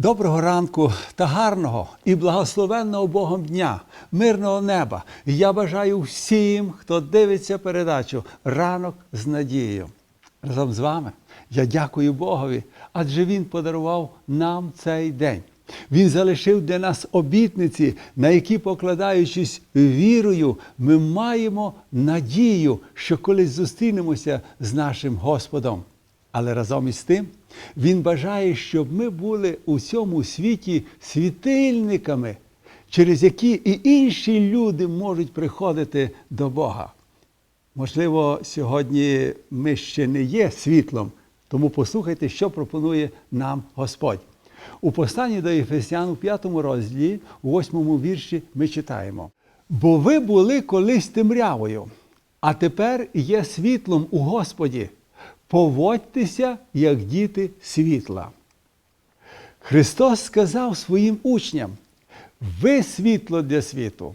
Доброго ранку та гарного і благословенного Богом дня, мирного неба. Я бажаю всім, хто дивиться передачу ранок з надією. Разом з вами я дякую Богові, адже Він подарував нам цей день. Він залишив для нас обітниці, на які, покладаючись вірою, ми маємо надію, що колись зустрінемося з нашим Господом. Але разом із тим він бажає, щоб ми були у цьому світі світильниками, через які і інші люди можуть приходити до Бога. Можливо, сьогодні ми ще не є світлом, тому послухайте, що пропонує нам Господь. У посланні до Ефесян у 5 розділі, у 8 вірші, ми читаємо: Бо ви були колись темрявою, а тепер є світлом у Господі. Поводьтеся, як діти світла. Христос сказав своїм учням: ви світло для світу.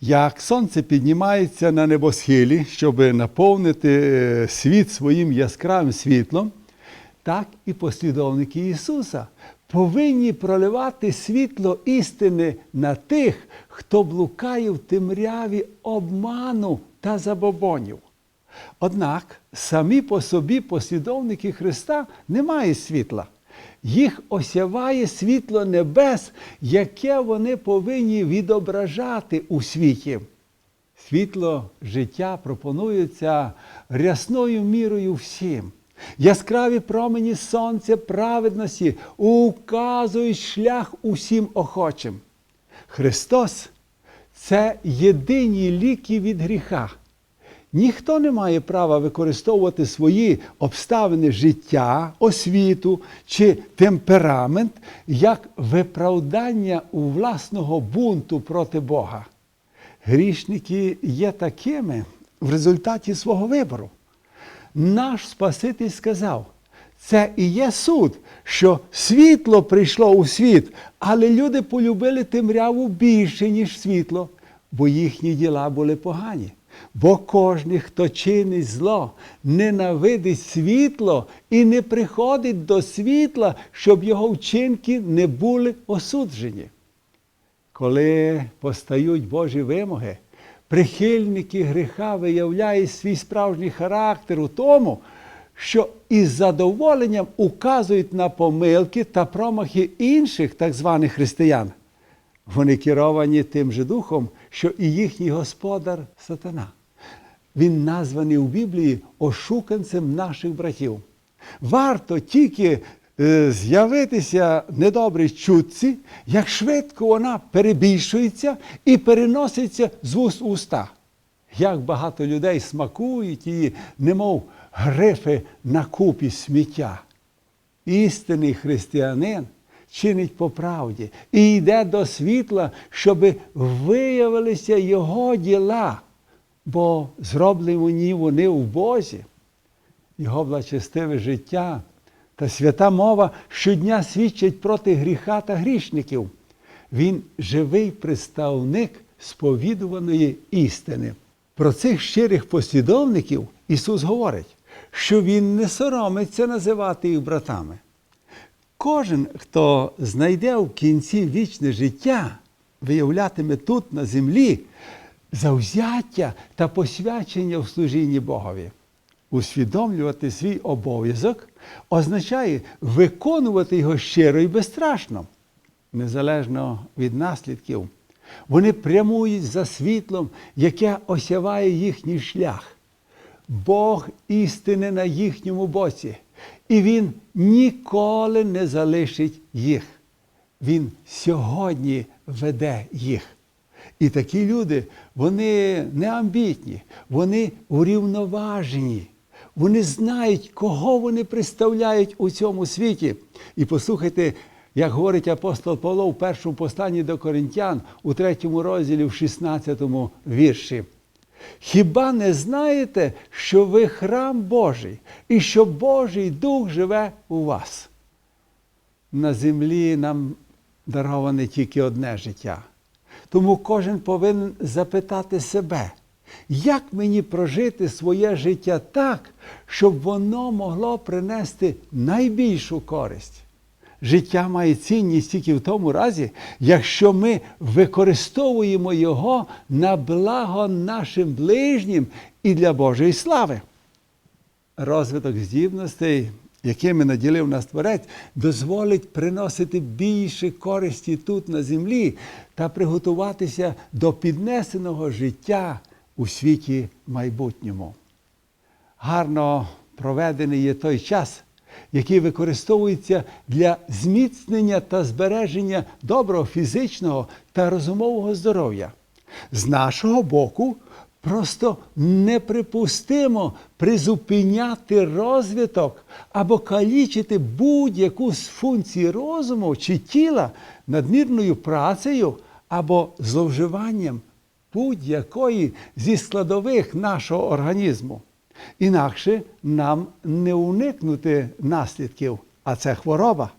Як сонце піднімається на небосхилі, щоб наповнити е, світ своїм яскравим світлом, так і послідовники Ісуса повинні проливати світло істини на тих, хто блукає в темряві обману та забобонів. Однак самі по собі послідовники Христа не мають світла. Їх осяває світло небес, яке вони повинні відображати у світі. Світло життя пропонується рясною мірою всім. Яскраві промені сонця праведності указують шлях усім охочим. Христос це єдині ліки від гріха. Ніхто не має права використовувати свої обставини життя, освіту чи темперамент як виправдання у власного бунту проти Бога. Грішники є такими в результаті свого вибору. Наш Спаситель сказав, це і є суд, що світло прийшло у світ, але люди полюбили темряву більше, ніж світло, бо їхні діла були погані. Бо кожен, хто чинить зло, ненавидить світло і не приходить до світла, щоб його вчинки не були осуджені. Коли постають Божі вимоги, прихильники гріха виявляють свій справжній характер у тому, що із задоволенням указують на помилки та промахи інших так званих християн. Вони керовані тим же духом, що і їхній господар сатана. Він названий у Біблії ошуканцем наших братів. Варто тільки е, з'явитися недобрій чутці, як швидко вона перебільшується і переноситься з вуст у уста. Як багато людей смакують її, немов грифи на купі сміття. Істинний християнин чинить по правді і йде до світла, щоб виявилися його діла, бо зроблені вони в Бозі. Його благочестиве життя та свята мова щодня свідчать проти гріха та грішників. Він живий представник сповідуваної істини. Про цих щирих послідовників Ісус говорить, що Він не соромиться називати їх братами. Кожен, хто знайде в кінці вічне життя, виявлятиме тут на землі завзяття та посвячення в служінні Богові. Усвідомлювати свій обов'язок означає виконувати його щиро і безстрашно, незалежно від наслідків. Вони прямують за світлом, яке осяває їхній шлях. Бог істини на їхньому боці, і Він ніколи не залишить їх. Він сьогодні веде їх. І такі люди, вони не амбітні, вони урівноважені. Вони знають, кого вони представляють у цьому світі. І послухайте, як говорить апостол Павло в першому посланні до Коринтян у третьому розділі, в 16 вірші. Хіба не знаєте, що ви храм Божий і що Божий Дух живе у вас? На землі нам дароване тільки одне життя. Тому кожен повинен запитати себе, як мені прожити своє життя так, щоб воно могло принести найбільшу користь. Життя має цінність тільки в тому разі, якщо ми використовуємо його на благо нашим ближнім і для Божої слави. Розвиток здібностей, якими наділив нас Творець, дозволить приносити більше користі тут на землі та приготуватися до піднесеного життя у світі майбутньому. Гарно проведений є той час, який використовується для зміцнення та збереження доброго фізичного та розумового здоров'я. З нашого боку, просто неприпустимо призупиняти розвиток або калічити будь-яку з функцій розуму чи тіла надмірною працею або зловживанням будь-якої зі складових нашого організму. Інакше нам не уникнути наслідків, а це хвороба.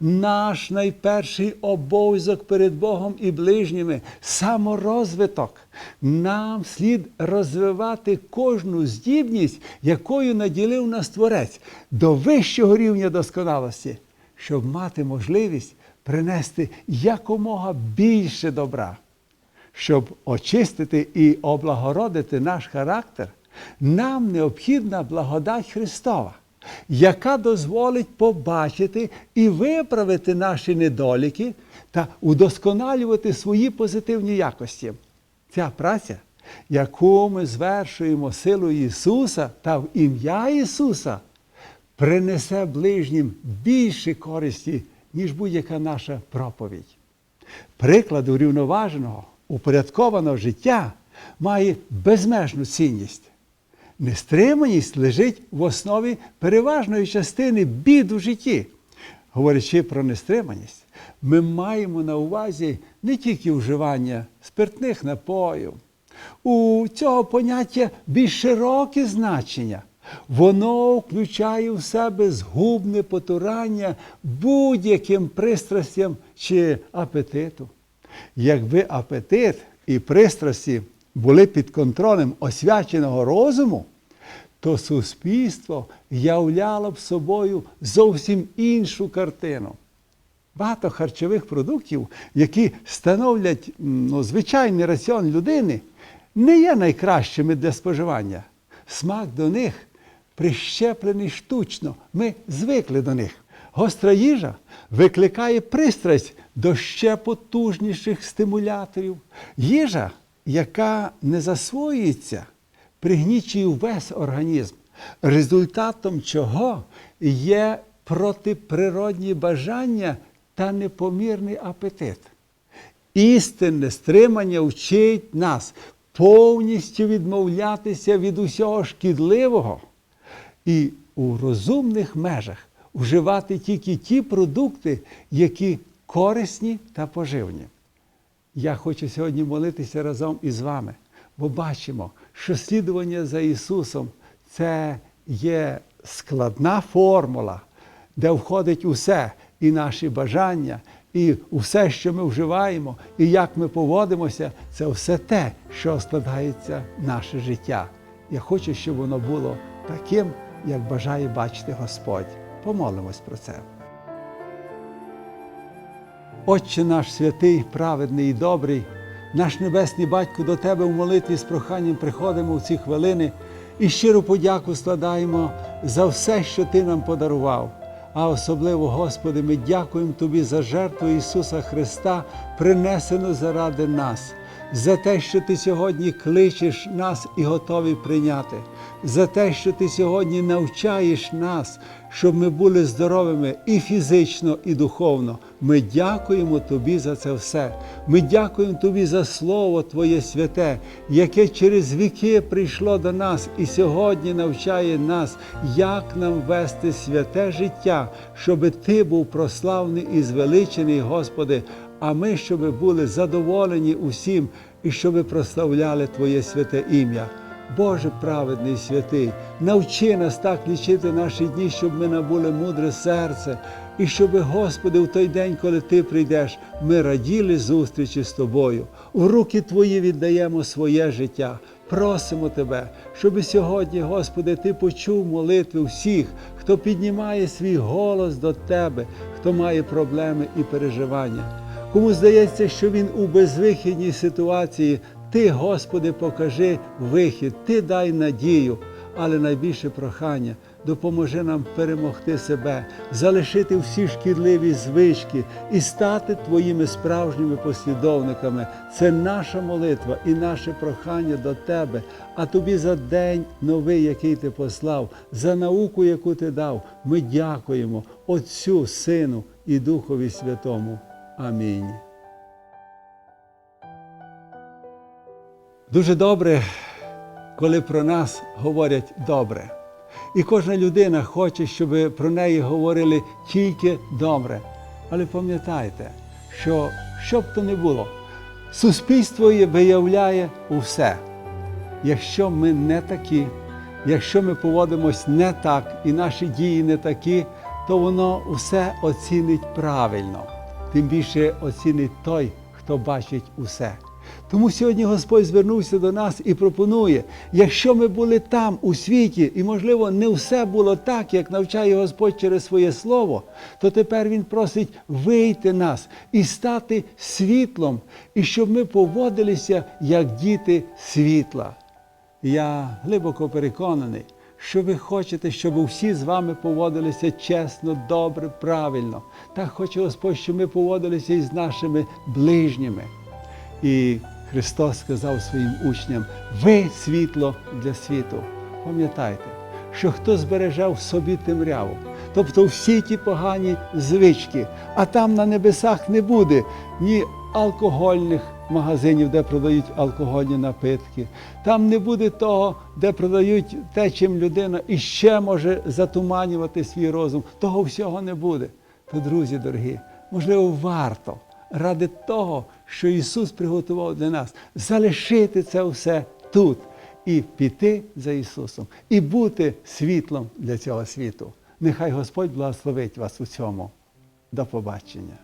Наш найперший обов'язок перед Богом і ближніми саморозвиток. Нам слід розвивати кожну здібність, якою наділив нас Творець, до вищого рівня досконалості, щоб мати можливість принести якомога більше добра. Щоб очистити і облагородити наш характер, нам необхідна благодать Христова, яка дозволить побачити і виправити наші недоліки та удосконалювати свої позитивні якості. Ця праця, яку ми звершуємо силою Ісуса та в ім'я Ісуса, принесе ближнім більше користі, ніж будь-яка наша проповідь. Приклад урівноваженого, упорядкованого життя має безмежну цінність. Нестриманість лежить в основі переважної частини бід у житті. Говорячи про нестриманість, ми маємо на увазі не тільки вживання спиртних напоїв. У цього поняття більш широке значення. Воно включає в себе згубне потурання будь-яким пристрастям чи апетиту. Якби апетит і пристрасті були під контролем освяченого розуму, то суспільство являло б собою зовсім іншу картину. Багато харчових продуктів, які становлять ну, звичайний раціон людини, не є найкращими для споживання. Смак до них прищеплений штучно. Ми звикли до них. Гостра їжа викликає пристрасть до ще потужніших стимуляторів. Їжа, яка не засвоюється, пригнічує весь організм, результатом чого є протиприродні бажання та непомірний апетит. Істинне стримання вчить нас повністю відмовлятися від усього шкідливого і у розумних межах вживати тільки ті продукти, які корисні та поживні. Я хочу сьогодні молитися разом із вами, бо бачимо, що слідування за Ісусом це є складна формула, де входить усе, і наші бажання, і усе, що ми вживаємо, і як ми поводимося, це все те, що складається наше життя. Я хочу, щоб воно було таким, як бажає бачити Господь. Помолимось про це. Отче наш святий, праведний і добрий, наш небесний батько до Тебе в молитві з проханням приходимо в ці хвилини і щиру подяку складаємо за все, що Ти нам подарував. А особливо, Господи, ми дякуємо Тобі за жертву Ісуса Христа, принесену заради нас, за те, що Ти сьогодні кличеш нас і готові прийняти, за те, що Ти сьогодні навчаєш нас, щоб ми були здоровими і фізично, і духовно. Ми дякуємо Тобі за це все. Ми дякуємо Тобі за Слово Твоє святе, яке через віки прийшло до нас і сьогодні навчає нас, як нам вести святе життя, щоб Ти був прославний і звеличений, Господи, а ми, щоб були задоволені усім і щоб прославляли Твоє святе ім'я. Боже праведний святий, навчи нас так лічити наші дні, щоб ми набули мудре серце, і щоб, Господи, в той день, коли Ти прийдеш, ми раділи зустрічі з Тобою. У руки Твої віддаємо своє життя. Просимо Тебе, щоб сьогодні, Господи, Ти почув молитви всіх, хто піднімає свій голос до Тебе, хто має проблеми і переживання. Кому здається, що він у безвихідній ситуації, Ти, Господи, покажи вихід, Ти дай надію, але найбільше прохання допоможи нам перемогти себе, залишити всі шкідливі звички і стати Твоїми справжніми послідовниками. Це наша молитва і наше прохання до Тебе, а Тобі за день новий, який Ти послав, за науку, яку Ти дав. Ми дякуємо Отцю, Сину і Духові Святому. Амінь. Дуже добре, коли про нас говорять добре. І кожна людина хоче, щоб про неї говорили тільки добре. Але пам'ятайте, що що б то не було, суспільство виявляє усе. Якщо ми не такі, якщо ми поводимось не так і наші дії не такі, то воно усе оцінить правильно. Тим більше оцінить той, хто бачить усе. Тому сьогодні Господь звернувся до нас і пропонує, якщо ми були там у світі, і, можливо, не все було так, як навчає Господь через своє слово, то тепер Він просить вийти нас і стати світлом, і щоб ми поводилися як діти світла. Я глибоко переконаний, що ви хочете, щоб всі з вами поводилися чесно, добре, правильно. Так хоче Господь, щоб ми поводилися і з нашими ближніми. І Христос сказав своїм учням: ви світло для світу. Пам'ятайте, що хто збереже в собі темряву, тобто всі ті погані звички, а там на небесах не буде ні алкогольних магазинів, де продають алкогольні напитки, там не буде того, де продають те, чим людина іще може затуманювати свій розум. Того всього не буде. То, друзі дорогі, можливо, варто ради того, що Ісус приготував для нас, залишити це все тут і піти за Ісусом, і бути світлом для цього світу. Нехай Господь благословить вас у цьому. До побачення.